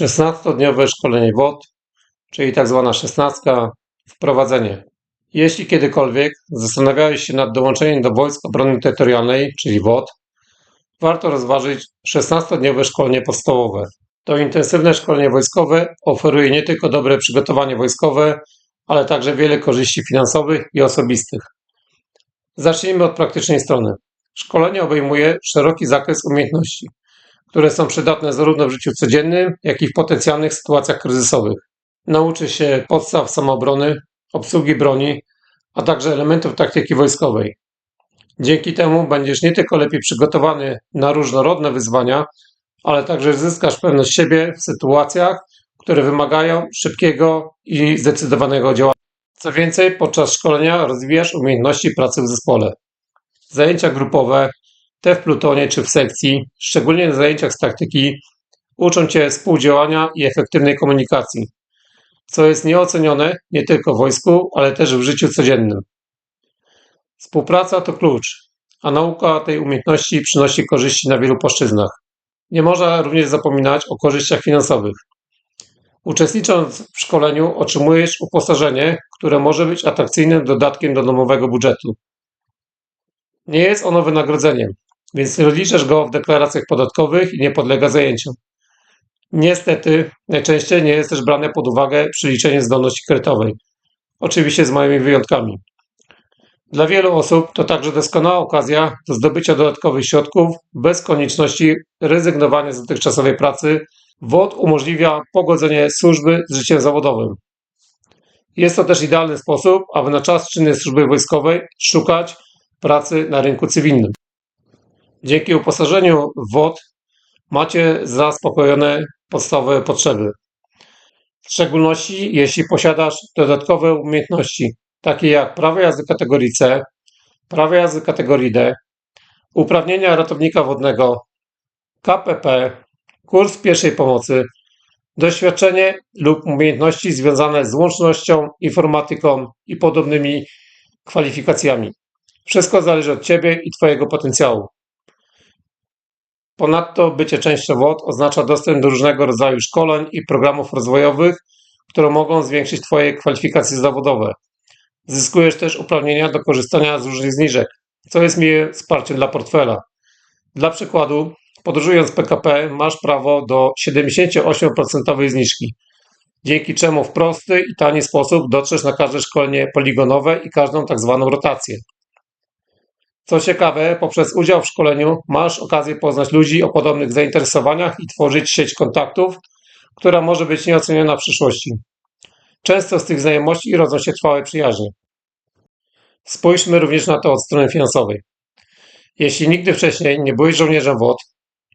16-dniowe szkolenie WOT, czyli tak zwana szesnastka, wprowadzenie. Jeśli kiedykolwiek zastanawiałeś się nad dołączeniem do Wojsk Obrony Terytorialnej, czyli WOT, warto rozważyć 16-dniowe szkolenie podstawowe. To intensywne szkolenie wojskowe oferuje nie tylko dobre przygotowanie wojskowe, ale także wiele korzyści finansowych i osobistych. Zacznijmy od praktycznej strony. Szkolenie obejmuje szeroki zakres umiejętności, które są przydatne zarówno w życiu codziennym, jak i w potencjalnych sytuacjach kryzysowych. Nauczy się podstaw samoobrony, obsługi broni, a także elementów taktyki wojskowej. Dzięki temu będziesz nie tylko lepiej przygotowany na różnorodne wyzwania, ale także zyskasz pewność siebie w sytuacjach, które wymagają szybkiego i zdecydowanego działania. Co więcej, podczas szkolenia rozwijasz umiejętności pracy w zespole. Zajęcia grupowe, te w plutonie czy w sekcji, szczególnie na zajęciach z taktyki, uczą Cię współdziałania i efektywnej komunikacji, co jest nieocenione nie tylko w wojsku, ale też w życiu codziennym. Współpraca to klucz, a nauka tej umiejętności przynosi korzyści na wielu płaszczyznach. Nie można również zapominać o korzyściach finansowych. Uczestnicząc w szkoleniu otrzymujesz uposażenie, które może być atrakcyjnym dodatkiem do domowego budżetu. Nie jest ono wynagrodzeniem, więc nie rozliczasz go w deklaracjach podatkowych i nie podlega zajęciom. Niestety, najczęściej nie jest też brane pod uwagę przy liczeniu zdolności kredytowej. Oczywiście z małymi wyjątkami. Dla wielu osób to także doskonała okazja do zdobycia dodatkowych środków bez konieczności rezygnowania z dotychczasowej pracy. WOD umożliwia pogodzenie służby z życiem zawodowym. Jest to też idealny sposób, aby na czas czynnej służby wojskowej szukać pracy na rynku cywilnym. Dzięki uposażeniu WOD macie zaspokojone podstawowe potrzeby. W szczególności jeśli posiadasz dodatkowe umiejętności, takie jak prawo jazdy kategorii C, prawo jazdy kategorii D, uprawnienia ratownika wodnego, KPP, kurs pierwszej pomocy, doświadczenie lub umiejętności związane z łącznością, informatyką i podobnymi kwalifikacjami. Wszystko zależy od Ciebie i Twojego potencjału. Ponadto bycie częścią WOD oznacza dostęp do różnego rodzaju szkoleń i programów rozwojowych, które mogą zwiększyć Twoje kwalifikacje zawodowe. Zyskujesz też uprawnienia do korzystania z różnych zniżek, co jest miłym wsparciem dla portfela. Dla przykładu, podróżując PKP masz prawo do 78% zniżki, dzięki czemu w prosty i tani sposób dotrzesz na każde szkolenie poligonowe i każdą tak zwaną rotację. Co ciekawe, poprzez udział w szkoleniu masz okazję poznać ludzi o podobnych zainteresowaniach i tworzyć sieć kontaktów, która może być nieoceniona w przyszłości. Często z tych znajomości rodzą się trwałe przyjaźnie. Spójrzmy również na to od strony finansowej. Jeśli nigdy wcześniej nie byłeś żołnierzem WOD,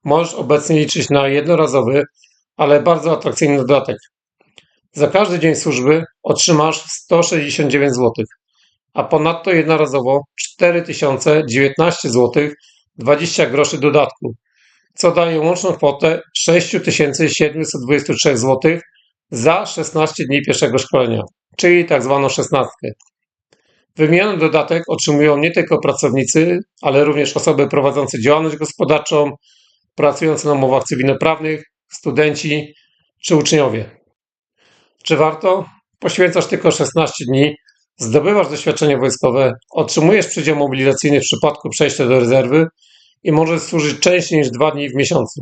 możesz obecnie liczyć na jednorazowy, ale bardzo atrakcyjny dodatek. Za każdy dzień służby otrzymasz 169 zł a ponadto jednorazowo 4019 zł 20 groszy dodatku, co daje łączną kwotę 6723 zł za 16 dni pierwszego szkolenia, czyli tak zwaną szesnastkę. Wymieniony dodatek otrzymują nie tylko pracownicy, ale również osoby prowadzące działalność gospodarczą, pracujące na umowach cywilnoprawnych, studenci czy uczniowie. Czy warto? Poświęcasz tylko 16 dni Zdobywasz doświadczenie wojskowe, otrzymujesz przydział mobilizacyjny w przypadku przejścia do rezerwy i możesz służyć częściej niż dwa dni w miesiącu.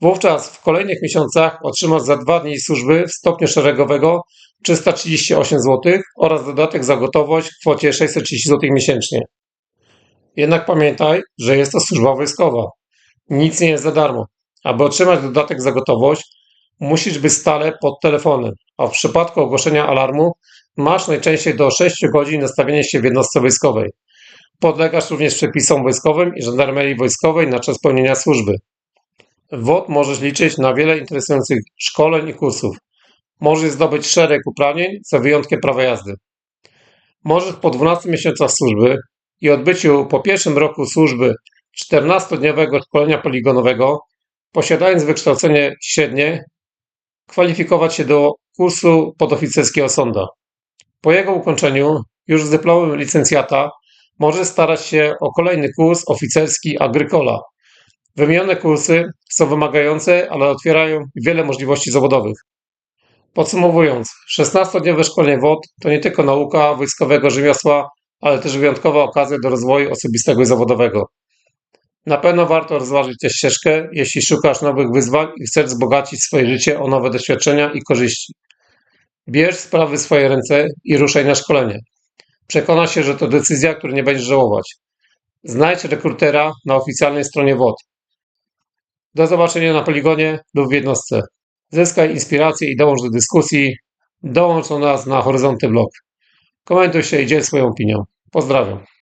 Wówczas w kolejnych miesiącach otrzymasz za dwa dni służby w stopniu szeregowego 338 zł oraz dodatek za gotowość w kwocie 630 zł miesięcznie. Jednak pamiętaj, że jest to służba wojskowa. Nic nie jest za darmo. Aby otrzymać dodatek za gotowość, musisz być stale pod telefonem, a w przypadku ogłoszenia alarmu Masz najczęściej do 6 godzin nastawienia się w jednostce wojskowej. Podlegasz również przepisom wojskowym i żandarmerii wojskowej na czas pełnienia służby. W WOD możesz liczyć na wiele interesujących szkoleń i kursów. Możesz zdobyć szereg uprawnień, za wyjątkiem prawa jazdy. Możesz po 12 miesiącach służby i odbyciu po pierwszym roku służby 14-dniowego szkolenia poligonowego, posiadając wykształcenie średnie, kwalifikować się do kursu podoficerskiego sonda. Po jego ukończeniu, już z dyplomem licencjata, może starać się o kolejny kurs oficerski Agrykola. Wymienione kursy są wymagające, ale otwierają wiele możliwości zawodowych. Podsumowując, 16-dniowe szkolenie WOD to nie tylko nauka wojskowego rzemiosła, ale też wyjątkowa okazja do rozwoju osobistego i zawodowego. Na pewno warto rozważyć tę ścieżkę, jeśli szukasz nowych wyzwań i chcesz wzbogacić swoje życie o nowe doświadczenia i korzyści. Bierz sprawy w swoje ręce i ruszaj na szkolenie. Przekona się, że to decyzja, której nie będziesz żałować. Znajdź rekrutera na oficjalnej stronie WOD. Do zobaczenia na poligonie lub w jednostce. Zyskaj inspirację i dołącz do dyskusji. Dołącz do nas na Horyzonty Blog. Komentuj się i dziel swoją opinią. Pozdrawiam.